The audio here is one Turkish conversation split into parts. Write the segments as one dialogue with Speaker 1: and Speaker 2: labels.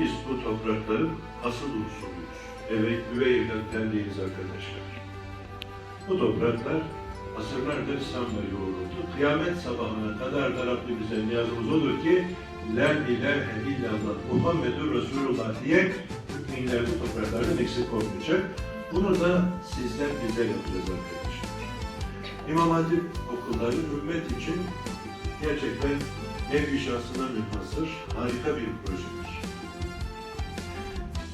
Speaker 1: Biz bu toprakların asıl unsuruyuz. Evet, üvey değiliz arkadaşlar. Bu topraklar asırlardır İslam'la yoğruldu. Kıyamet sabahına kadar da Rabbimize niyazımız olur ki La ilahe illallah Muhammedur Resulullah diye müminler bu topraklardan eksik olmayacak. Bunu da sizler bize yapacağız arkadaşlar. İmam Hatip okulları ümmet için gerçekten nevi şahsına münhasır harika bir.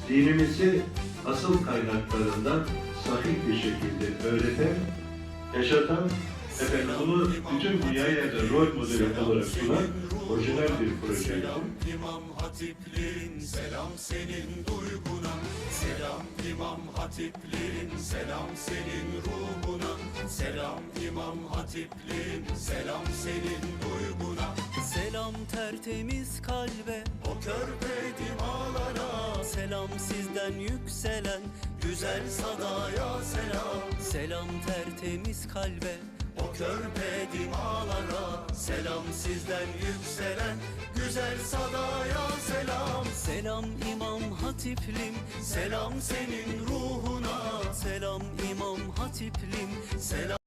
Speaker 1: Dinimizi asıl kaynaklarından sahih bir şekilde öğreten, yaşatan, efendim bunu bütün dünyaya da rol modeli olarak sunan orijinal bir projeydi.
Speaker 2: İmam Hatiplin selam senin duyguna. Selam İmam Hatiplin selam senin ruhuna. Selam İmam Hatiplin selam senin duyguna.
Speaker 3: Selam tertemiz kalbe
Speaker 2: O körpe
Speaker 3: Selam sizden yükselen
Speaker 2: Güzel sadaya selam.
Speaker 3: Selam tertemiz kalbe
Speaker 2: O körpe dimalara Selam sizden yükselen Güzel sadaya selam.
Speaker 3: Selam İmam Hatiplim
Speaker 2: Selam senin ruhuna.
Speaker 3: Selam İmam Hatiplim
Speaker 2: Selam